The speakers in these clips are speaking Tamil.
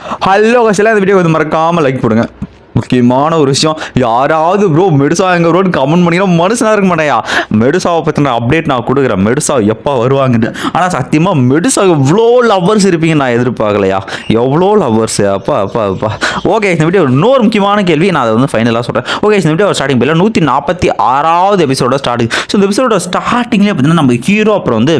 ஹலோ கஷ்டம் இந்த வீடியோ வந்து மறக்காமல் லைக் போடுங்க முக்கியமான ஒரு விஷயம் யாராவது ப்ரோ மெடுசா எங்க ப்ரோன்னு கமெண்ட் பண்ணிங்கன்னா மனுஷனா இருக்க மாட்டேயா மெடுசாவை பற்றின அப்டேட் நான் கொடுக்குறேன் மெடுசா எப்போ வருவாங்கன்னு ஆனால் சத்தியமாக மெடுசா எவ்வளோ லவ்வர்ஸ் இருப்பீங்க நான் எதிர்பார்க்கலையா எவ்வளோ லவ்வர்ஸ் அப்பா அப்பா அப்பா ஓகே இந்த வீடியோ இன்னொரு முக்கியமான கேள்வி நான் அதை வந்து ஃபைனலாக சொல்கிறேன் ஓகே இந்த வீடியோ ஸ்டார்டிங் பில்ல நூற்றி நாற்பத்தி ஆறாவது எபிசோட ஸ்டார்டிங் ஸோ இந்த எபிசோட ஸ்டார்டிங்லேயே பார்த்தீங்கன்னா நம்ம ஹீரோ அப்புறம் வந்து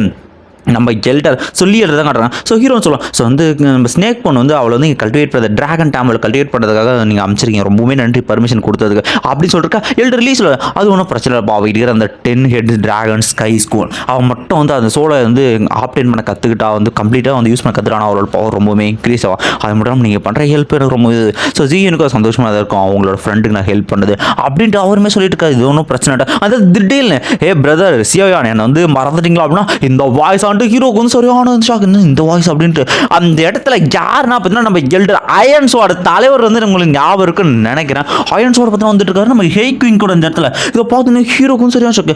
நம்ம ஜெல்டர் சொல்லி தான் காட்டுறாங்க. ஸோ ஹீரோன்னு சொல்லுவோம் ஸோ வந்து நம்ம ஸ்னேக் பொண்ணு வந்து அவளை வந்து கல்டிவேட் பண்ணுறது ட்ராகன் டேமில் கல்டிவேட் பண்ணுறதுக்காக நீங்கள் அமைச்சிருக்கீங்க ரொம்பவுமே நன்றி பர்மிஷன் கொடுத்ததுக்கு. அப்படின்னு சொல்லிருக்கா எல்டர்லி சொல்ல அது ஒன்றும் பிரச்சனை இல்லை. அவள் இருக்கிற அந்த ten head dragon sky school அவன் மட்டும் வந்து அந்த சோலை வந்து ஆப்டேன் பண்ண கற்றுக்கிட்டா வந்து கம்ப்ளீட்டாக வந்து யூஸ் பண்ண கற்றுக்கான அவளோட பவர் ரொம்பவுமே இன்க்ரீஸ் ஆகும் அது மட்டும் நீங்கள் பண்ணுற ஹெல்ப் எனக்கு ரொம்ப இது. ஸோ ஜி எனக்கு சந்தோஷமாக தான் இருக்கும். அவங்களோட ஃப்ரெண்டுக்கு நான் ஹெல்ப் பண்ணுது. அப்படின்ட்டு அவருமே சொல்லிட்டு இருக்காரு. இது ஒன்றும் பிரச்சனை இல்லை. அது திடீர்னு ஏ பிரதர் சியோயான் என்னை வந்து மறந்துட்டீங்களா? அப்படின்னா இந்த வாய்ஸ் ஆண்டு ஹீரோக்கு வந்து சரியான ஷாக் என்ன இந்த வாய்ஸ் அப்படின்ட்டு. அந்த இடத்துல யாருன்னா பார்த்தீங்கன்னா நம்ம எல்டர் அயன்ஸோட தலைவர் வந்து உங்களுக்கு ஞாபகம் இருக்குன்னு நினைக்கிறேன். அயன்ஸோட பார்த்தீங்கன்னா வந்துட்டு இருக்காரு. நம்ம ஹெய் குயின் கூட அந்த இடத்துல. இதை பார்த்தீங்கன்னா ஹீரோக்கு வந்து சரியான ஷாக்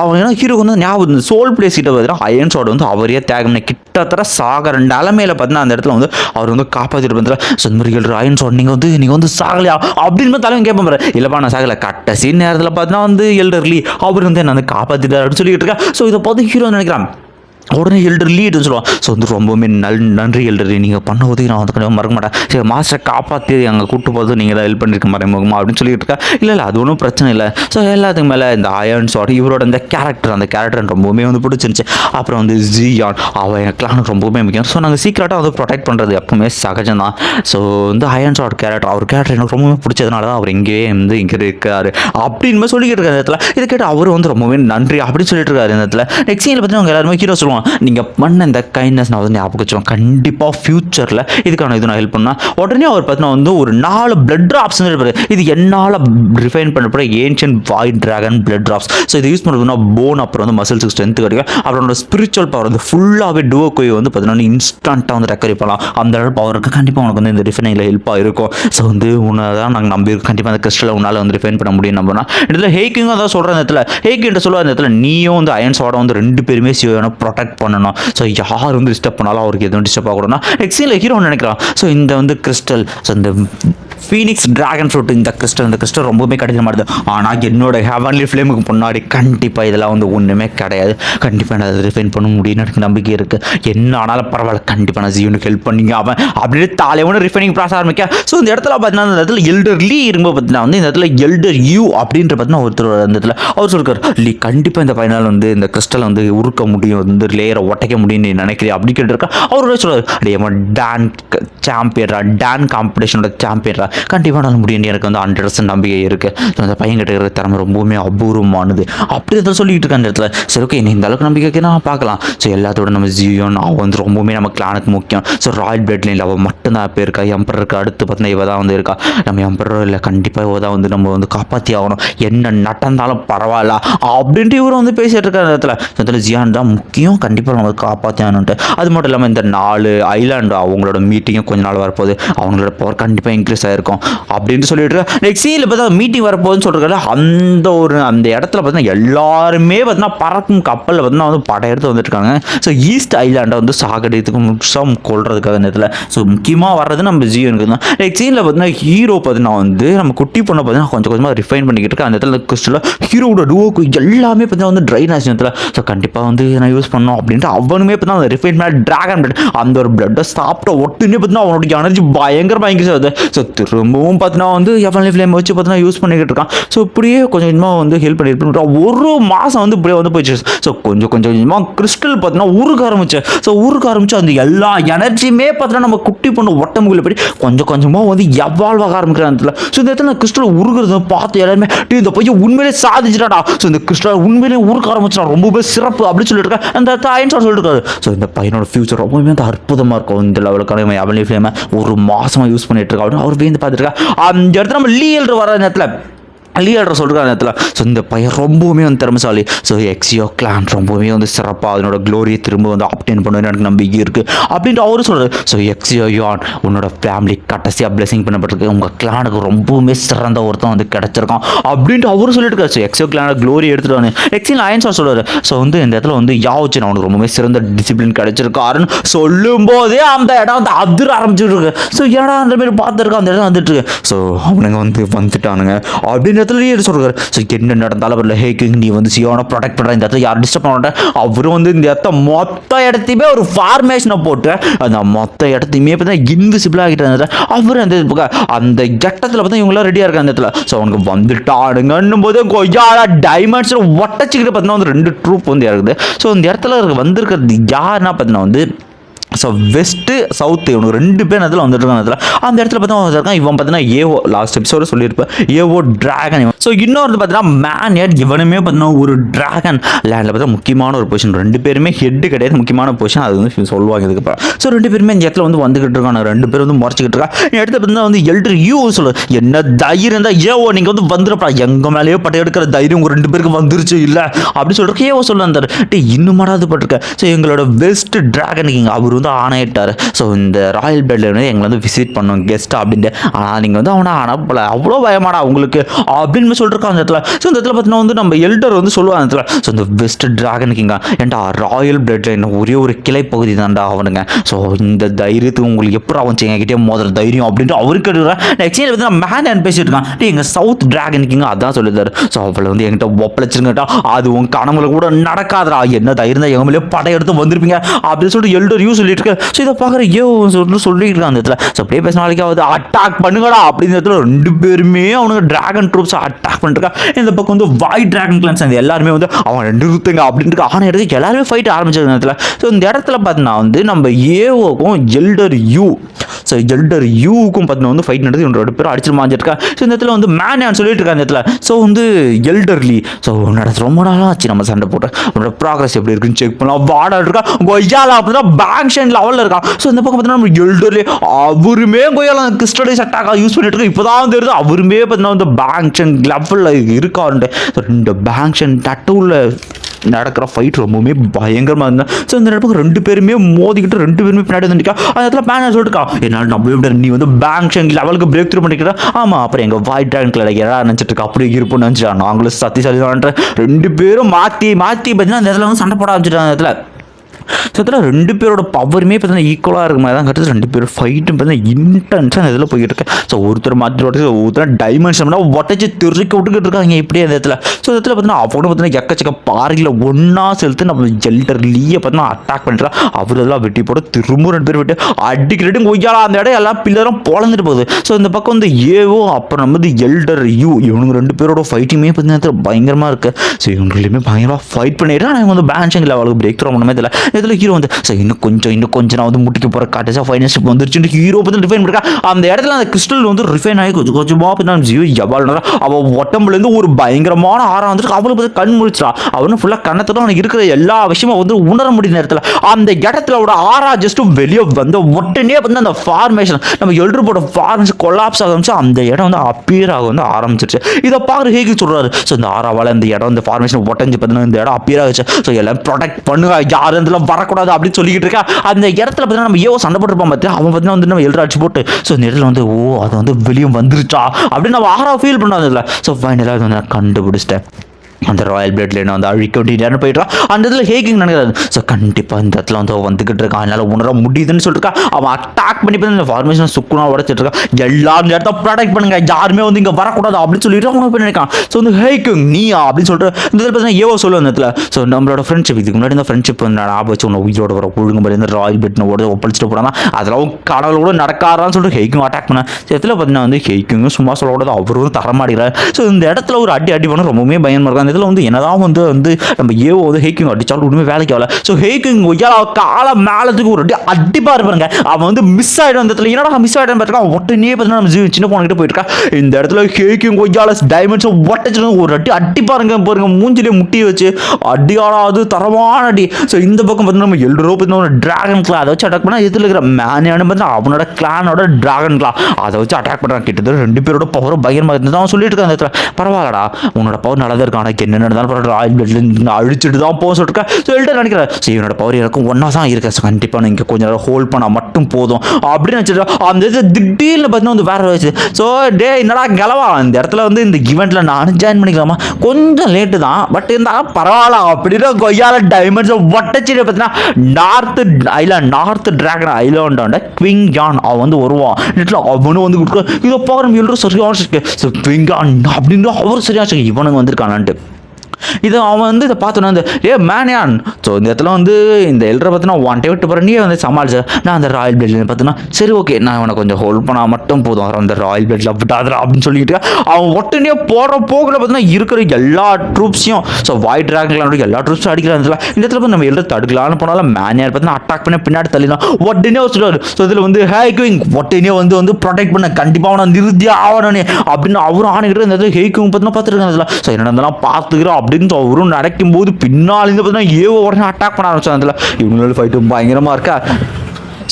அவன் ஏன்னா ஹீரோக்கு வந்து ஞாபகம் சோல் பிளேஸ் கிட்ட பார்த்தீங்கன்னா அயன்ஸோட வந்து அவரே தியாகம் கிட்டத்தட்ட சாகர நிலமையில பார்த்தீங்கன்னா அந்த இடத்துல வந்து அவர் வந்து காப்பாற்றிட்டு வந்து ஸோ இந்த மாதிரி எல்டர் அயன்ஸோட நீங்கள் வந்து நீங்கள் வந்து சாகலையா அப்படின்னு தலைவன் கேட்பேன் பாரு. இல்லைப்பா நான் சாகலை. கடைசி நேரத்தில் பார்த்தீங்கன்னா வந்து எல்டர்லி அவர் வந்து என்ன வந்து காப்பாற்றிட்டாரு அப்படின்னு சொல்லிட்டு இருக்கா ஸோ இதை பார்த்து ஹீரோ நினைக்கிறான். உடனே எல்டர் லீடுன்னு சொல்லுவான் ஸோ வந்து ரொம்பவுமே நல் நன்றி எல்டர் நீங்கள் பண்ண உதவி நான் வந்து கண்டிப்பாக மறக்க மாட்டேன். சரி மாஸ்டரை காப்பாற்றி அங்கே கூட்டு போது நீங்கள் தான் ஹெல்ப் பண்ணியிருக்க மறைமுகமா அப்படின்னு சொல்லிட்டு இருக்கா. இல்லை இல்லை அது ஒன்றும் பிரச்சனை இல்லை. ஸோ எல்லாத்துக்கு மேலே இந்த அயன் சாரி இவரோட இந்த கேரக்டர் அந்த கேரக்டர் எனக்கு ரொம்பவுமே வந்து பிடிச்சிருந்துச்சு. அப்புறம் வந்து ஜியான் அவன் என் கிளானுக்கு ரொம்பவுமே முக்கியம். ஸோ நாங்கள் சீக்கிரட்டாக வந்து ப்ரொடெக்ட் பண்ணுறது எப்பவுமே சகஜம் தான். ஸோ வந்து அயன் சாட் கேரக்டர் அவர் கேரக்டர் எனக்கு ரொம்பவுமே பிடிச்சதுனால தான் அவர் இங்கேயே வந்து இங்கே இருக்கார். அப்படின்னு சொல்லிக்கிட்டு இருக்க இடத்துல இதை கேட்டு அவர் வந்து ரொம்பவே நன்றி அப்படின்னு சொல்லிட்டு இருக்காரு இந்த இடத்துல நெக்ஸ்ட் சீனில் பார்த்தீங்கன்னா அவங்க எல்லாருமே ஹீரோ சொல்லுவாங்க. நீங்கள் பண்ண இந்த கைண்ட்னஸ் நான் வந்து ஞாபகம் வச்சுருவேன். கண்டிப்பாக ஃப்யூச்சரில் இதுக்கான இது நான் ஹெல்ப் பண்ணால் உடனே அவர் பார்த்தீங்கன்னா வந்து ஒரு நாலு பிளட் ட்ராப்ஸ் இது என்னால் refine பண்ணப்பட ancient void dragon blood drops so இது யூஸ் பண்ணுறதுனா போன் அப்புறம் வந்து மசில்ஸுக்கு ஸ்ட்ரென்த் கிடைக்கும். அப்புறம் ஸ்பிரிச்சுவல் பவர் வந்து ஃபுல்லாகவே டுவோ கோய் வந்து பார்த்தீங்கன்னா இன்ஸ்டண்ட்டாக வந்து ரெக்கரி பண்ணலாம். அந்த அளவு பவருக்கு கண்டிப்பாக உனக்கு வந்து இந்த ரிஃபைனிங்கில் ஹெல்ப்பாக இருக்கும். ஸோ வந்து உன்னை தான் நாங்கள் நம்பியிருக்கோம் கண்டிப்பாக அந்த கிறிஸ்டலை உன்னால் வந்து ரிஃபைன் பண்ண முடியும் நம்பினா. இடத்துல ஹேக்கிங்கும் தான் சொல்கிற அந்த இடத்துல ஹேக்கின்ற சொல்லுவா அந்த இடத்துல நீயும் வந்து அயன்ஸோட வந்து ரெண்டு பேருமே சிவனை ப்ரொடெக்ட் பண்ணணும். ஸோ யார் வந்து டிஸ்டர்ப் பண்ணாலும் அவருக்கு எதுவும் டிஸ்டர்ப் ஆகக்கூடாதுனா சீனில் ஹீரோ நினைக்கிறான்? ஸோ இந்த வந்து கிறிஸ்டல் ஸோ இந்த ஃபீனிக்ஸ் டிராகன் ஃப்ரூட் இந்த கிறிஸ்டல் இந்த கிறிஸ்டல் ரொம்பவுமே கிடைக்க மாட்டேது ஆனால் என்னோட ஹெவன்லி ஃப்ளேமுக்கு முன்னாடி கண்டிப்பாக இதெல்லாம் வந்து ஒன்றுமே கிடையாது. கண்டிப்பாக நான் அதை ரிஃபைன் பண்ண முடியும்னு எனக்கு நம்பிக்கை இருக்குது என்ன ஆனாலும் பரவாயில்ல கண்டிப்பாக நான் ஜீவனுக்கு ஹெல்ப் பண்ணிங்க அவன். அப்படியே தலைவனு ரிஃபைனிங் ப்ராசஸ் ஆரம்பிக்க. ஸோ இந்த இடத்துல பார்த்தீங்கன்னா இந்த இடத்துல எல்டர் லீ இருக்கும்போது பார்த்தீங்கன்னா வந்து இந்த இடத்துல எல்டர் யூ அப்படின்ற பார்த்தீங்கன்னா ஒருத்தர் அந்த இடத்துல அவர் சொல்கிறார் லீ கண்டிப்பாக இந்த ஃபைனல் வந்து இந்த கிறிஸ்டல் வந்து உருக்க முடியும் வந்து லேயரை உடைக்க முடியும்னு நீ நினைக்கிறீ அப்படி கேட்டுருக்கா. அவரோட சொல்றாரு? அடே அவன் டான் சாம்பியரா டான் காம்படிஷனோட சாம்பியரா கண்டிப்பாக நான் முடியும் எனக்கு வந்து ஹண்ட்ரட் பர்சன்ட் நம்பிக்கை இருக்குது அந்த பையன் கிட்ட இருக்கிற திறமை ரொம்பவுமே அபூர்வமானது. அப்படி தான் சொல்லிட்டு இருக்க அந்த இடத்துல. சரி ஓகே நீ இந்த அளவுக்கு நம்பிக்கைக்கு நான் பார்க்கலாம். ஸோ எல்லாத்தோட நம்ம ஜியோ நான் வந்து ரொம்பவுமே நம்ம கிளானுக்கு முக்கியம். ஸோ ராயல் பிளட்லைனில் அவள் மட்டும்தான் இப்போ இருக்கா? அடுத்து பார்த்தீங்கன்னா இவ தான் வந்து இருக்கா? நம்ம எம்பரோ இல்லை கண்டிப்பாக இவ தான் வந்து நம்ம வந்து காப்பாற்றி ஆகணும். என்ன நடந்தாலும் பரவாயில்ல அப்படின்ட்டு இவரும் வந்து பேசிகிட்டு இருக்க அந்த இடத்துல. இடத்துல ஜியான் தான் முக்கியம். கண்டிப்பாக நம்ம காப்பாற்றி ஆகணுன்ட்டு அது மட்டும் இல்லாமல் இந்த நாலு ஐலாண்டு அவங்களோட மீட்டிங்கும் கொஞ்ச நாள் வரப்போகுது. அவங்களோட பவர் கண்டிப்பாக இன்க்ரீஸ் ஆகிருக்கும் அப்படின்னு சொல்லிட்டு நெக்ஸ்ட் சீனில் பார்த்தா மீட்டிங் வரப்போகுதுன்னு சொல்கிறாரு அந்த ஒரு அந்த இடத்துல பார்த்தீங்கன்னா எல்லாருமே பார்த்தீங்கன்னா பறக்கும் கப்பலில் பார்த்தீங்கன்னா வந்து படையெடுத்து வந்துட்டுருக்காங்க. ஸோ ஈஸ்ட் ஐலாண்டை வந்து சாகடித்துக்கு முழுசாக கொள்றதுக்காக நேரத்தில் இடத்துல. ஸோ முக்கியமாக வர்றது நம்ம ஜியோனுக்கு தான். நெக்ஸ்ட் சீனில் பார்த்தீங்கன்னா ஹீரோ பார்த்தீங்கன்னா வந்து நம்ம குட்டி பொண்ணை பார்த்தீங்கன்னா கொஞ்சம் கொஞ்சமாக ரிஃபைன் பண்ணிக்கிட்டு இருக்கு அந்த இடத்துல கிறிஸ்டில் ஹீரோட டூவோக்கு எல்லாமே பார்த்தீங்கன்னா வந்து ட்ரைன் ஆச்சு இடத்துல ஸோ கண்டிப்பாக வந்து நான் யூஸ் பண்ணோம் அப்படின்ட்டு அவனுமே பார்த்தீங்கன்னா அந்த ரிஃபைன் பண்ண ட்ராகன் பிளட் அந்த ஒரு பிளட்டை சாப்பிட்ட ஒட்டுனே பார்த்தீங்கன்னா அவனுடைய எனர்ஜி பயங்கரமாக இன்க்ரீஸ் ஆகுது. ஸோ திரும்பவும் பார்த்தீங்கன்னா வந்து எவன்லி ஃப்ளேம் வச்சு பார்த்தீங்கன்னா யூஸ் பண்ணிக்கிட்டு இருக்கான். ஸோ இப்படியே கொஞ்சம் கொஞ்சமாக வந்து ஹெல்ப் பண்ணிட்டு ஒரு மாதம் வந்து இப்படியே வந்து போயிடுச்சு. ஸோ கொஞ்சம் கொஞ்சம் கொஞ்சமாக கிறிஸ்டல் பார்த்தீங்கன்னா உருக்க ஆரம்பிச்சு. ஸோ உருக ஆரம்பிச்சு அந்த எல்லா எனர்ஜியுமே பார்த்தீங்கன்னா நம்ம குட்டி பொண்ணு ஒட்டமுகளை போய் கொஞ்சம் கொஞ்சமாக வந்து எவால்வ் ஆக ஆரம்பிக்கிற இடத்துல. ஸோ இந்த இடத்துல கிறிஸ்டல் உருகிறத பார்த்து எல்லாருமே டீ இந்த பையன் உண்மையிலே சாதிச்சிட்டாடா. ஸோ இந்த கிறிஸ்டல் உண்மையிலே உருக்க ஆரம்பிச்சிடா ரொம்பவே சிறப்பு அப்படின்னு சொல்லிட்டு இருக்கேன். அந்த தாயின்னு சொல்லிட்டு இருக்காரு ஸோ இந்த பையனோட ஃபியூச்சர் ரொம்பவே வந்து அற்புதமாக இருக்கும். இந்த லெவலுக்கான அவனே ஃபிளேமை ஒரு மாசமா யூஸ் பண்ணிட்டு இருக்கா அப்படின்னு அவர் வேந்து பார்த்துருக்கா அந்த இடத்துல நம்ம லீல் வர நேரத்தில் லீடர் சொல்கிற அந்த இடத்துல. ஸோ இந்த பையன் ரொம்பவுமே வந்து திறமைசாலி. ஸோ எக்ஸியோ கிளான் ரொம்பவுமே வந்து சிறப்பாக அதனோட க்ளோரியை திரும்ப வந்து அப்டேன் பண்ணுவேன் எனக்கு நம்பிக்கை இருக்குது அப்படின்ட்டு அவரும் சொல்கிறார் ஸோ எக்ஸியோ யான் உன்னோட ஃபேமிலி கடைசியாக பிளெஸிங் பண்ணப்பட்டிருக்கு. உங்கள் கிளானுக்கு ரொம்பவுமே சிறந்த ஒருத்தன் வந்து கிடச்சிருக்கான். அப்படின்ட்டு அவரும் சொல்லிட்டு இருக்காரு. ஸோ எக்ஸியோ கிளானோட க்ளோரி எடுத்துகிட்டு வந்து எக்ஸின் அயன்ஸாக சொல்கிறார் ஸோ வந்து இந்த இடத்துல வந்து யாவச்சு அவனுக்கு ரொம்பவுமே சிறந்த டிசிப்ளின் கிடைச்சிருக்காருன்னு சொல்லும் போதே அந்த இடம் வந்து அதிர ஆரம்பிச்சுட்டு இருக்கு. ஸோ ஏன்னா அந்த மாதிரி பார்த்துருக்கா அந்த இடம் வந்துட்டு இருக்கு. ஸோ அவனுங்க வந்து வந்துட்டானுங்க. அப்படின்னு இடத்துல லீடர் சொல்கிறார் ஸோ என்ன நடந்தாலும் வரல ஹே கிங் நீ வந்து சியோனை ப்ரொடெக்ட் பண்ணுற இந்த இடத்துல யாரும் டிஸ்டர்ப் பண்ண அவரு அவரும் வந்து இந்த இடத்த மொத்த இடத்தையுமே ஒரு ஃபார்மேஷனை போட்டு அந்த மொத்த இடத்தையுமே பார்த்தா இன்விசிபிள் ஆகிட்டு அவர் அந்த அந்த கட்டத்தில் பார்த்தா இவங்களாம் ரெடியாக இருக்காங்க அந்த இடத்துல. ஸோ அவனுக்கு வந்துட்டானுங்கன்னும் போது கொய்யாடா டைமண்ட்ஸில் ஒட்டச்சிக்கிட்டு பார்த்தீங்கன்னா வந்து ரெண்டு ட்ரூப் வந்து இறக்குது ஸோ இந்த இடத்துல வந்திருக்கிறது யாருன்னா பார்த்தீங்கன்னா வந்து ஸோ வெஸ்ட்டு சவுத்து இவனுக்கு ரெண்டு பேர் அதில் வந்துட்டு அதில் அந்த இடத்துல பார்த்தா oh, இருக்கான் இவன் பார்த்தீங்கன்னா ஏஓ லாஸ்ட் எபிசோட சொல்லியிருப்பேன் ஏஓ டிராகன் இவன். ஸோ இன்னொரு பார்த்தீங்கன்னா மேன் ஹெட் இவனுமே பார்த்தீங்கன்னா ஒரு டிராகன் லேண்டில் பார்த்தா முக்கியமான ஒரு பொசிஷன் ரெண்டு பேருமே ஹெட்டு கிடையாது முக்கியமான பொசிஷன் அது வந்து சொல்லுவாங்க இதுக்கப்புறம் ஸோ ரெண்டு பேருமே இந்த இடத்துல வந்து வந்துகிட்டு இருக்காங்க. ரெண்டு பேரும் வந்து முறைச்சிக்கிட்டு இருக்கா இந்த இடத்துல பார்த்தீங்கன்னா வந்து எல்டர் யூ சொல்லு என்ன தைரியம் இருந்தால் ஏஓ நீங்கள் வந்து வந்துடுப்பா எங்கள் மேலேயோ பட்ட எடுக்கிற தைரியம் உங்கள் ரெண்டு பேருக்கு வந்துருச்சு இல்லை. அப்படின்னு சொல்கிறக்கு ஏஓ சொல்லு அந்த டே இன்னுமாடா அது பட்டிருக்க? ஸோ எங்களோட பெஸ்ட் டிராகன் அவர் வந்து ஆணையிட்டார். ஸோ இந்த ராயல் பெட்ல வந்து எங்களை வந்து விசிட் பண்ணோம் கெஸ்ட் அப்படின்ட்டு. ஆனால் நீங்கள் வந்து அவனை அனுப்பல அவ்வளோ பயமாடா உங்களுக்கு அப்படின்னு சொல்லிருக்கான் அந்த இடத்துல. ஸோ இந்த இடத்துல பார்த்தீங்கன்னா வந்து நம்ம எல்டர் வந்து சொல்லுவாங்க அந்த இடத்துல. ஸோ இந்த பெஸ்ட் டிராகன் கிங்கா ஏன்டா ராயல் பிளட்ல என்ன ஒரே ஒரு கிளை பகுதி தான்டா அவனுங்க. ஸோ இந்த தைரியத்துக்கு உங்களுக்கு எப்படி அவன் எங்ககிட்டே முதல் தைரியம் அப்படின்ட்டு அவருக்கு எடுக்கிறேன். நெக்ஸ்ட் வந்து நான் மேன் அண்ட் பேசிட்டு இருக்கான். டே எங்கள் சவுத் டிராகன் கிங்க அதான் சொல்லியிருந்தாரு. ஸோ அவளை வந்து என்கிட்ட ஒப்பளைச்சிருங்கட்டா அது உன் கனவுல கூட நடக்காதடா. என்ன தைரியம் தான் எங்க மேலே படையெடுத்து வந்திருப்பீங்க அப்படின்னு சொல்லிட்டு எல்டர் யூ சொல்லிட்டு இருக்க ஸோ இதை பார்க்குற ஏ சொல்லிட்டு சொல்லிட்டு இருக்கான் அந்த இடத்துல. ஸோ அப்படியே பேச நாளைக்காவது அட்டாக் பண்ணுங்கடா அப்படிங்கிற இடத்துல ரெண்டு பேருமே அவனுக்கு டிராகன் ட்ரூப்ஸ் அட்டாக் பண்ணிருக்கா இந்த பக்கம் வந்து வாய் டிராகன் கிளான்ஸ் அந்த எல்லாருமே வந்து அவன் ரெண்டு நிறுத்துங்க அப்படின்ட்டு ஆன இடத்துக்கு எல்லாருமே ஃபைட் ஆரம்பிச்சிருக்க இடத்துல. ஸோ இந்த இடத்துல பார்த்தீங்கன்னா வந்து நம்ம ஏஓக்கும் எல்டர் யூ ஸோ எல்டர் யூக்கும் பார்த்தீங்கன்னா வந்து ஃபைட் நடந்து ரெண்டு பேரும் அடிச்சு மாஞ்சிருக்கா. ஸோ இந்த இடத்துல வந்து மேனான்னு சொல்லிட்டு இருக்கா இந்த இடத்துல. ஸோ வந்து எல்டர்லி ஸோ உன்னோட ரொம்ப நாளாக ஆச்சு நம்ம சண்டை போட்டு. உன்னோட ப்ராக்ரஸ் எப்படி இருக்குன்னு செக் பண்ணலாம். வாடா இருக்கா. கொய்யாலா அப்படின்னா பேங்ஷன் ஷைன் லெவலில் இருக்கான். ஸோ இந்த பக்கம் பார்த்தீங்கன்னா நம்ம எல்டர்லி அவருமே கொய்யாலா கிறிஸ்டடைஸ் அட்டாக்காக யூஸ் பண்ணிட்டு இருக்கோம் இப்போ தான் தெரியுது அவருமே பார்த்தீங்கன்னா வந்து பேங்க் லெவலில் இருக்காருன்ட்டு. ரெண்டு இந்த பேங்க் டட்டூவில் நடக்கிற ஃபைட் ரொம்பவுமே பயங்கரமாக இருந்தேன் ஸோ இந்த இடத்துக்கு ரெண்டு பேருமே மோதிக்கிட்டு ரெண்டு பேருமே பின்னாடி வந்துருக்கா அந்த இடத்துல பேனர் சொல்லிட்டுக்கா என்னால் நம்பவே முடியாது. நீ வந்து பேங்க் ஷங்க் லெவலுக்கு பிரேக் த்ரூ பண்ணிக்கிறா ஆமாம் அப்புறம் எங்கள் வாய் ட்ராகனில் எடா நினச்சிட்டு இருக்கா? இருப்போம் இருப்போம்னு நினச்சிட்டா. நாங்களும் சத்தி தான் ரெண்டு பேரும் மாற்றி மாற்றி பார்த்தீங்கன்னா அந்த இடத்துல வந்து சண்டை போட ஆரம்பிச்சிட்டாங்க அந்த இடத்துல. ஸோ இதில் ரெண்டு பேரோட பவருமே பார்த்தீங்கன்னா ஈக்குவலாக இருக்க மாதிரி தான் கட்டுறது ரெண்டு பேரும் ஃபைட்டும் பார்த்தீங்கன்னா இன்டென்ஸாக இதில் போய்கிட்டு இருக்கு. ஸோ ஒருத்தர் மாற்றி ஒருத்தர் ஒருத்தர் டைமென்ஷன் உடச்சி திருக்க விட்டுக்கிட்டு இருக்காங்க இப்படியே அந்த இடத்துல. ஸோ இதில் பார்த்தீங்கன்னா அவனும் பார்த்தீங்கன்னா எக்கச்சக்க பாறையில் ஒன்றா செலுத்து நம்ம ஜெல்டர் லீயை பார்த்தீங்கன்னா அட்டாக் பண்ணிட்டு அவர் எல்லாம் வெட்டி போட திரும்ப ரெண்டு பேர் விட்டு அடிக்கிறட்டும் கொய்யாலா அந்த இடம் எல்லாம் பில்லரும் பொழந்துட்டு போகுது. ஸோ இந்த பக்கம் வந்து ஏவோ அப்புறம் நம்ம வந்து எல்டர் யூ இவனுங்க ரெண்டு பேரோட ஃபைட்டிங்குமே பார்த்தீங்கன்னா பயங்கரமாக இருக்குது ஸோ இவங்களுமே பயங்கரமாக ஃபைட் பண்ணிட்டு ஆனால் இவங்க வந்து பேன்ஷிங் லெவலுக்கு பிரேக் த்ரோ பண்ண தெரியல. இதில் ஹீரோ வந்து ஸோ இன்னும் கொஞ்சம் இன்னும் கொஞ்சம் நான் வந்து முட்டிக்க போகிற காட்டுச்சா ஃபைனல் ஸ்டெப் வந்துருச்சு. ஹீரோ பற்றி ரிஃபைன் பண்ணிருக்கா? அந்த இடத்துல அந்த கிறிஸ்டல் வந்து ரிஃபைன் ஆகி கொஞ்சம் கொஞ்சமாக பார்த்தா ஜியோ எவ்வளோ அவள் உடம்புலேருந்து ஒரு பயங்கரமான ஆரம் வந்துருக்கு. அவளை பார்த்து கண் முடிச்சிடா அவனு ஃபுல்லாக கண்ணத்தோட அவனுக்கு இருக்கிற எல்லா விஷயமும் வந்து உணர முடியும் நேரத்தில் அந்த இடத்துல அவட ஆரா ஜஸ்ட்டும் வெளியே வந்த உடனே வந்து அந்த ஃபார்மேஷன் நம்ம எழுறு போட ஃபார்மேஷன் கொலாப்ஸ் ஆரம்பிச்சு அந்த இடம் வந்து அப்பியர் ஆக வந்து ஆரம்பிச்சிருச்சு. இதை பார்க்குற ஹேகி சொல்கிறாரு ஸோ இந்த ஆறாவால் இந்த இடம் இந்த ஃபார்மேஷன் உடஞ்சி பார்த்தீங்கன்னா இந்த இடம் அப்பியர் ஆகிச்சு ஸோ எல்லாம் ப்ரொடெக்ட் பண்ணுங்க. இருந்தாலும் அவன் வரக்கூடாது அப்படின்னு சொல்லிக்கிட்டு இருக்கா. அந்த இடத்துல பார்த்தீங்கன்னா நம்ம ஏவோ சண்டை போட்டுருப்பான் பார்த்து அவன் பார்த்தீங்கன்னா வந்து நம்ம எழுற போட்டு ஸோ இந்த இடத்துல வந்து ஓ அது வந்து வெளியே வந்துருச்சா? அப்படின்னு நம்ம ஆறாக ஃபீல் பண்ணாதுல்ல ஸோ ஃபைனலாக வந்து நான் கண்டுபிடிச்சிட்டேன். அந்த ராயல் பிளட்ல என்ன வந்து அழிக்க வேண்டிய போயிட்டான் அந்த இடத்துல ஹேக்கிங் நடக்கிறது ஸோ கண்டிப்பாக இந்த இடத்துல வந்து வந்துக்கிட்டு இருக்கான். அதனால் உணர முடியுதுன்னு சொல்லிருக்கான் அவன் அட்டாக் பண்ணி பண்ணி இந்த ஃபார்மேஷன் சுக்குனா உடச்சிட்டு இருக்கான் எல்லாரும் இந்த இடத்த ப்ரொடெக்ட் பண்ணுங்க. யாருமே வந்து இங்கே வரக்கூடாது அப்படின்னு சொல்லிட்டு அவன் போய் நினைக்கான். ஸோ வந்து ஹேக்கிங் நீயா அப்படின்னு சொல்லிட்டு இந்த இடத்துல பார்த்தீங்கன்னா ஏவோ சொல்லுவோம் இந்த இடத்துல. ஸோ நம்மளோட ஃப்ரெண்ட்ஷிப் இதுக்கு முன்னாடி இந்த ஃப்ரெண்ட்ஷிப் வந்து நான் ஞாபகம் வச்சு உன்னை உயிரோட வர ஒழுங்கு மாதிரி இந்த ராயல் பிளட்னு ஓட ஒப்பளிச்சுட்டு போனாங்க அதெல்லாம் கடவுள் கூட நடக்காதான்னு சொல்லிட்டு ஹேக்கிங் அட்டாக் பண்ணேன். இடத்துல பார்த்தீங்கன்னா வந்து ஹெய்க்கும் சும்மா சொல்லக்கூடாது. அவரும் தரமாடிக்கிறார். ஸோ இந்த இடத்துல ஒரு அடி அடி பண்ண ரொம்பவுமே பயமாக இருக்கும். அந்த இதில் வந்து என்னதான் வந்து வந்து நம்ம ஏவோ வந்து ஹேக்கிங் அடிச்சாலும் ஒன்றுமே வேலைக்கு ஆகல. ஸோ ஹேக்கிங் ஒய்யால காலை மேலத்துக்கு ஒரு அடி அடிப்பா இருப்பாருங்க அவன் வந்து மிஸ் ஆகிடும் அந்த இடத்துல. என்னடா மிஸ் ஆகிடும் பார்த்துக்கா ஒட்டனே பார்த்தீங்கன்னா நம்ம சின்ன போனக்கிட்ட போயிட்டு இந்த இடத்துல ஹேக்கிங் ஒய்யால டைமண்ட்ஸை ஒட்டச்சு ஒரு அடி அடி பாருங்க பாருங்க. மூஞ்சிலே முட்டி வச்சு அடியாலாவது தரமான அடி. ஸோ இந்த பக்கம் பார்த்தீங்கன்னா நம்ம எல்லோரும் பார்த்தீங்கன்னா ஒரு டிராகன் கிளா அதை வச்சு அட்டாக் பண்ணால் இதில் இருக்கிற மேனியான பார்த்தீங்கன்னா அவனோட கிளானோட டிராகன் கிளா அதை வச்சு அட்டாக் பண்ணுறான் கிட்டத்தட்ட ரெண்டு பேரோட பவரும் பயங்கரமாக இருந்தது அவன் சொல்லிட்டு இருக்கான் அந்த இடத்துல. பரவாயில்லடா. உன்னோட பவர் நல்லா தான் இருக்கான் எனக்கு என்ன நடந்தாலும் பரவாயில்ல ராயல் பிளட்லேருந்து அழிச்சிட்டு தான் போக சொல்லிருக்கேன். சொல்லிட்டு நினைக்கிறேன். சிவனோட பவர் எனக்கும் ஒன்றா தான் இருக்கேன் ஸோ கண்டிப்பாக நீங்கள் கொஞ்ச நேரம் ஹோல்ட் பண்ணால் மட்டும் போதும். அப்படின்னு நினச்சிட்டு அந்த இது திடீர்னு பார்த்தீங்கன்னா வந்து வேற வச்சு ஸோ டே என்னடா கிளவா? இந்த இடத்துல வந்து இந்த ஈவெண்ட்டில் நானும் ஜாயின் பண்ணிக்கலாமா? கொஞ்சம் லேட்டு தான். பட் இருந்தாலும் பரவாயில்ல. அப்படின்னு கொய்யால டைமண்ட்ஸை ஒட்டச்சிட்டு பார்த்தீங்கன்னா நார்த்து ஐலாண்ட் நார்த் டிராகன் ஐலாண்டோட குவிங் ஜான் அவன் வந்து வருவான். நெட்டில் அவனும் வந்து கொடுக்க இதை பாருங்க எல்லாரும் சரியான இருக்கு. ஸோ குவிங் ஜான் அப்படின்னு அவர் சரியா இருக்கு. இவனுங்க வந்திருக்கானான்ட்டு இது அவன் வந்து இதை பார்த்தோன்னா வந்து ஏ மேனியான் ஸோ இந்த இடத்துல வந்து இந்த எல்டரை பார்த்தினா ஒன் டே விட்டு போகிற நீ வந்து சமாளிச்ச நான் அந்த ராயல் பிளட்ல பார்த்தீங்கன்னா சரி ஓகே நான் அவனை கொஞ்சம் ஹோல்ட் பண்ணால் மட்டும் போதும். அந்த ராயல் பிளட்ல விட்டாதரா அப்படின்னு சொல்லிட்டு அவன் ஒட்டுனே போகிற போகிற பார்த்தீங்கன்னா இருக்கிற எல்லா ட்ரூப்ஸையும் ஸோ வாய்ட் ட்ராகன்களோட எல்லா ட்ரூப்ஸும் அடிக்கிறான் இந்த இடத்துல. இந்த இடத்துல வந்து நம்ம எல்டர் தடுக்கலாம்னு போனாலும் மேனியார் பார்த்தீங்கன்னா அட்டாக் பண்ணி பின்னாடி தள்ளினா உடனே சொல்லுவார் ஸோ இதில் வந்து ஹே உடனே வந்து வந்து ப்ரொடெக்ட் பண்ண. கண்டிப்பாக அவனை நிறுத்தி ஆகணும் அப்படின்னு அவரும் ஆணையிட்டு இந்த இடத்துல ஹே பார்த்தீங்கன்னா பார்த்துருக்காங்க ஸோ என்ன நடந்தாலும் பார்த்துக்கிறோம் அப்படின்னு அவரும் நடக்கும்போது பின்னால் இருந்து பார்த்தீங்கன்னா ஏவோ உடனே அட்டாக் பண்ண ஆரம்பிச்சான் அதில் இவங்களோட ஃபைட்டும் பயங்கரமாக இருக்கா?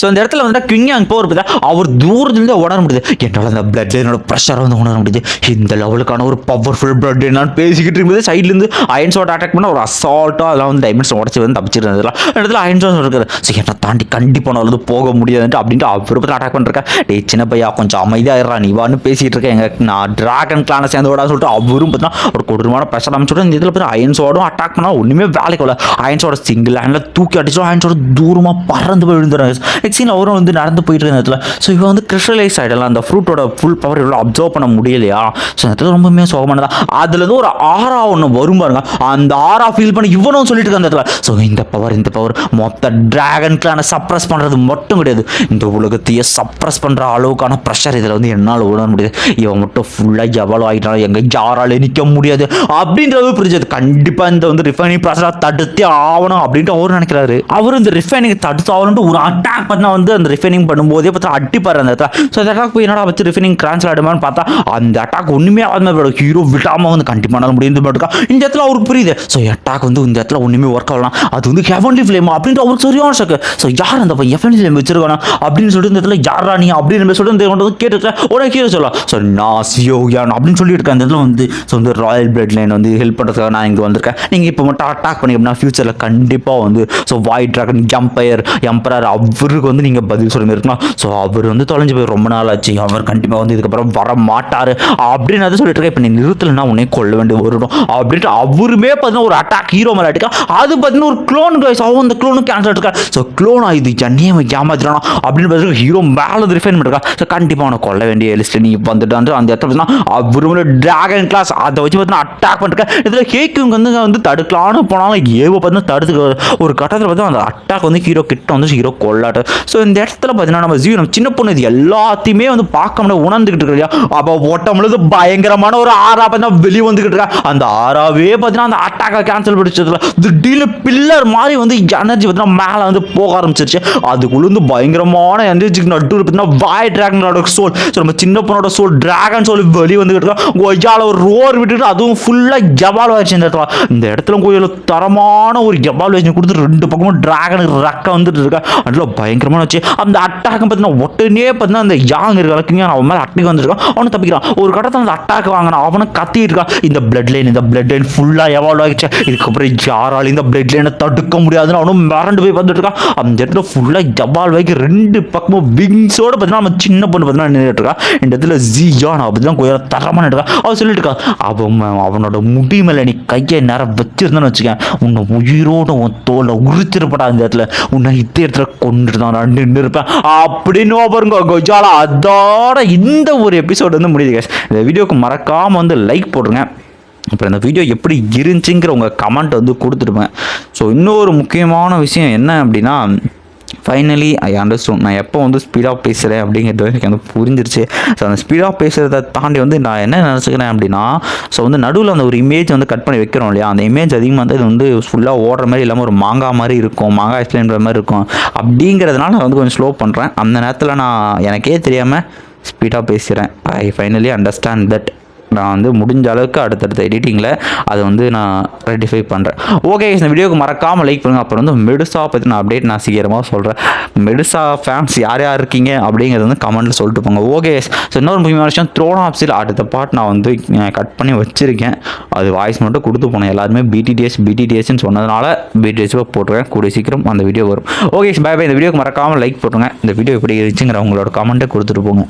ஸோ இந்த இடத்துல வந்து கிங்யாங் போர் பார்த்தா அவர் தூரத்துலேருந்து உணர முடியுது என்னால் அந்த பிளட் என்னோட ப்ரெஷரை வந்து உணர முடியுது இந்த லெவலுக்கான ஒரு பவர்ஃபுல் பிளட் என்னான்னு பேசிக்கிட்டு இருக்கும்போது சைட்லேருந்து அயன் ஷாட் அட்டாக் பண்ண ஒரு அசால்ட்டாக அதெல்லாம் வந்து டைமண்ட்ஸ் உடச்சி வந்து தப்பிச்சிருந்தது அதெல்லாம். இடத்துல அயன் ஷாட் இருக்காரு. ஸோ என்னை தாண்டி கண்டிப்பாக நான் வந்து போக முடியாதுன்ட்டு அப்படின்ட்டு அவர் பற்றி அட்டாக் பண்ணிருக்கேன். டே சின்ன பையா கொஞ்சம் அமைதியாகிறா நீ வான்னு பேசிகிட்டு இருக்கேன். எங்கள் நான் டிராகன் கிளானை சேர்ந்து விடான்னு சொல்லிட்டு அவரும் பார்த்தா ஒரு கொடூரமான ப்ரெஷர் அமைச்சுட்டு இந்த இதில் பார்த்தா அயன்ஸோடும் அட்டாக் பண்ணால் ஒன்றுமே வேலைக்கு வரல அயன்ஸோட சிங்கிள் ஹேண்டில் தூக்கி அடிச்சோம் அயன்ஸோட தூரமாக பறந்து போய் விழுந்துடும் நெக்ஸ்ட் அவரும் வந்து நடந்து போயிட்டு இருந்த இடத்துல ஸோ இவன் வந்து கிறிஸ்டலைஸ் ஆகிடலாம் அந்த ஃப்ரூட்டோட ஃபுல் பவர் இவ்வளோ அப்சர்வ் பண்ண முடியலையா? ஸோ அந்த இடத்துல ரொம்பவுமே சோகமானதா. அதுலேருந்து ஒரு ஆறா ஒன்று வரும் பாருங்க. அந்த ஆறா ஃபீல் பண்ணி இவனும் சொல்லிட்டு இருக்க அந்த இடத்துல. ஸோ இந்த பவர் இந்த பவர் மொத்த டிராகன் கிளானை சப்ரஸ் பண்ணுறது மட்டும் கிடையாது. இந்த உலகத்தையே சப்ரஸ் பண்ணுற அளவுக்கான ப்ரெஷர் இதில் வந்து என்னால் உணர முடியாது. இவன் மட்டும் ஃபுல்லாக எவ்வளோ ஆகிட்டான் எங்கே யாரால நிற்க முடியாது. அப்படின்றது புரிஞ்சது. கண்டிப்பாக இந்த வந்து ரிஃபைனிங் ப்ராசஸாக தடுத்தே ஆகணும் அப்படின்ட்டு அவர் நினைக்கிறாரு. அவர் இந்த ரிஃபைனிங் தடுத்து ஆகணும்ட்டு ஒரு அட்டாக் பார்த்தா வந்து அந்த ரிஃபைனிங் பண்ணும்போதே பார்த்தா அடிப்பார் அந்த இடத்துல. ஸோ அந்த அட்டாக் போய் என்னடா வச்சு ரிஃபைனிங் கிரான்ஸ் ஆடுமான்னு பார்த்தா அந்த அட்டாக் ஒன்றுமே ஆகாத ஹீரோ விடாமல் வந்து கண்டிப்பாக முடியும் இருக்கா இந்த இடத்துல அவருக்கு புரியுது. ஸோ அட்டாக் வந்து இந்த இடத்துல ஒன்றுமே ஒர்க் ஆகலாம் அது வந்து ஹெவன்லி ஃப்ளேம் அப்படின்ற அவருக்கு சரியான ஷக்கு ஸோ யார் அந்த பையன்? ஹெவன்லி ஃப்ளேம் வச்சிருக்கானா? அப்படின்னு சொல்லிட்டு இந்த இடத்துல யாரா நீ? அப்படின்னு சொல்லிட்டு இந்த கொண்டு வந்து கேட்டுருக்கேன் உடனே ஹீரோ சொல்லலாம் ஸோ நான் சியோயான் அப்படின்னு சொல்லிட்டு இருக்கேன். அந்த இடத்துல வந்து ஸோ வந்து ராயல் பிளட் லைன் வந்து ஹெல்ப் பண்ணுறதுக்காக நான் இங்கே வந்திருக்கேன். நீங்கள் இப்போ மட்டும் அட்டாக் பண்ணி அப்படின்னா ஃபியூச்சரில் கண்டிப்பாக வந்து so void dragon empire emperor அவருக்கு வந்து நீங்கள் பதில் சொல்லி இருக்கலாம் ஸோ அவர் வந்து தொலைஞ்சு போய் ரொம்ப நாள் ஆச்சு. அவர் கண்டிப்பாக வந்து இதுக்கப்புறம் வர மாட்டார். அப்படின்னு அதை சொல்லிட்டு இருக்கேன். இப்போ நீ நிறுத்தலைன்னா உன்னே கொல்ல வேண்டிய வருடும் அப்படின்ட்டு அவருமே பார்த்தீங்கன்னா ஒரு அட்டாக் ஹீரோ மேலே அடிக்கா. அது பார்த்தீங்கன்னா ஒரு க்ளோன் கைஸ் அவன் அந்த க்ளோனும் கேன்சல் இருக்கா ஸோ க்ளோன் இது என்னையே அவன் ஏமாத்திரானா அப்படின்னு பார்த்து ஹீரோ மேலே ரிஃபைன் பண்ணிருக்கா ஸோ கண்டிப்பாக அவனை கொல்ல வேண்டிய லிஸ்ட்டில் நீ வந்துட்டான் அந்த இடத்துல பார்த்தீங்கன்னா அவரும் டிராகன் கிளாஸ் அதை வச்சு பார்த்தீங்கன்னா அட்டாக் பண்ணிருக்கேன் இதில் கேக்கு வந்து வந்து தடுக்கலான்னு போனாலும் ஏவோ பார்த்தீங்கன்னா தடுத்து ஒரு கட்டத்தில் பார்த்தா அந்த அட்டாக் வந்து ஹீரோ கிட்ட வந்து ஹீரோ கொள்ளாட்டு ஸோ இந்த இடத்துல பார்த்தீங்கன்னா நம்ம ஜீவனம் சின்ன பொண்ணு இது எல்லாத்தையுமே வந்து பார்க்க முடியாது உணர்ந்துக்கிட்டு இருக்கு இல்லையா? அப்போ ஓட்டம்பொழுது பயங்கரமான ஒரு ஆறா பார்த்தீங்கன்னா வெளியே வந்துக்கிட்டு இருக்கா? அந்த ஆறாவே பார்த்தீங்கன்னா அந்த அட்டாக்கை கேன்சல் பிடிச்சதுல திடீர்னு பில்லர் மாதிரி வந்து எனர்ஜி பார்த்தீங்கன்னா மேலே வந்து போக ஆரம்பிச்சிருச்சு. அதுக்குள்ள இருந்து பயங்கரமான எனர்ஜிக்கு நடுவில் பார்த்தீங்கன்னா வாய் டிராகனோட சோல் ஸோ நம்ம சின்ன பொண்ணோட சோல் டிராகன் சோல் வெளியே வந்துக்கிட்டு இருக்கா? கொய்யால ஒரு ரோர் விட்டுட்டு அதுவும் ஃபுல்லாக ஜவால் ஆயிடுச்சு இந்த இடத்துல. இந்த இடத்துல கோயில் தரமான ஒரு ஜவால் வச்சு கொடுத்து ரெண்டு பக்கமும் டிராகனுக்கு ரக்கம் வந்துட்டு இருக்கா? அதில் பயங்கர பயங்கரமான வச்சு அந்த அட்டாக் பார்த்தீங்கன்னா உடனே பார்த்தீங்கன்னா அந்த யாங் இருக்க அவன் மேலே அட்டைக்கு வந்துருக்கான். அவனை தப்பிக்கிறான். ஒரு கட்டத்தில் அந்த அட்டாக் வாங்கினான் அவனை கத்திட்டு இருக்கான். இந்த பிளட் லைன் இந்த பிளட் லைன் ஃபுல்லாக எவால்வ் ஆகிடுச்சு இதுக்கப்புறம் யாராலையும் இந்த பிளட் லைனை தடுக்க முடியாதுன்னு அவனும் மிரண்டு போய் பார்த்துட்டு இருக்கான். அந்த இடத்துல ஃபுல்லாக ஜபால் வைக்க ரெண்டு பக்கமும் விங்ஸோட பார்த்தீங்கன்னா நம்ம சின்ன பொண்ணு பார்த்தீங்கன்னா நின்றுட்டு இருக்கா இந்த இடத்துல ஜியான் பார்த்தீங்கன்னா கொஞ்சம் தரமான இருக்கா அவன் சொல்லிட்டு இருக்கா அவன் அவனோட முடி மேலே நீ கையை நேரம் வச்சிருந்தான்னு வச்சுக்கேன். உன்னை உயிரோட உன் தோலை உரிச்சிருப்படா இந்த இடத்துல. உன்னை இதே இடத்துல கொண்டுட்டு தான் நான் நின்று இருப்பேன் அப்படின்னு பாருங்க கொஜாலா அதோட இந்த ஒரு எபிசோடு வந்து முடியுது கேஸ் இந்த வீடியோக்கு மறக்காமல் வந்து லைக் போடுங்க. அப்புறம் இந்த வீடியோ எப்படி இருந்துச்சுங்கிற உங்கள் கமெண்ட் வந்து கொடுத்துருப்பேன் ஸோ இன்னொரு முக்கியமான விஷயம் என்ன அப்படின்னா ஃபைனலி ஐ அண்டர்ஸ்டூன் நான் எப்போ வந்து ஸ்பீடாக பேசுகிறேன் அப்படிங்கிறது எனக்கு வந்து புரிஞ்சிருச்சு. ஸோ அந்த ஸ்பீடாக பேசுகிறத தாண்டி வந்து நான் என்ன நினச்சிக்கிறேன் அப்படின்னா ஸோ வந்து நடுவில் அந்த ஒரு இமேஜ் வந்து கட் பண்ணி வைக்கிறோம் இல்லையா? அந்த இமேஜ் அதிகமாக வந்து இது வந்து ஃபுல்லாக ஓடுற மாதிரி இல்லாமல் ஒரு மாங்காய் மாதிரி இருக்கும் மாங்காய் எக்ஸ்பிளைன் பண்ணுற மாதிரி இருக்கும். அப்படிங்கிறதுனால நான் வந்து கொஞ்சம் ஸ்லோ பண்ணுறேன் அந்த நேரத்தில் நான் எனக்கே தெரியாமல் ஸ்பீடாக பேசுகிறேன் ஐ ஃபைனலி அண்டர்ஸ்டாண்ட் தட் நான் வந்து முடிஞ்ச அளவுக்கு அடுத்தடுத்த எடிட்டிங்கில் அதை வந்து நான் ரெட்டிஃபை பண்ணுறேன் ஓகே இந்த வீடியோக்கு மறக்காமல் லைக் பண்ணுங்கள் அப்புறம் வந்து மெடுசா பற்றின அப்டேட் நான் சீக்கிரமாக சொல்கிறேன் மெடுசா ஃபேன்ஸ் யார் யார் இருக்கீங்க அப்படிங்கிறது வந்து கமெண்ட்டில் சொல்லிட்டு போங்க. ஓகே ஸோ இன்னொரு முக்கியமான விஷயம் த்ரோன் ஆப்ஸில் அடுத்த பாட் நான் வந்து கட் பண்ணி வச்சுருக்கேன். அது வாய்ஸ் மட்டும் கொடுத்து போனேன். எல்லாருமே பிடிடிஎஸ் பிடிடிஎஸ்ன்னு சொன்னதுனால பிடிஎஸ் போட்டிருக்கேன் கூடிய சீக்கிரம் அந்த வீடியோ வரும். ஓகே பை பை இந்த வீடியோக்கு மறக்காமல் லைக் போட்டுருங்க. இந்த வீடியோ எப்படி இருந்துச்சுங்கிற உங்களோட கமெண்ட்டை கொடுத்துட்டு போங்க.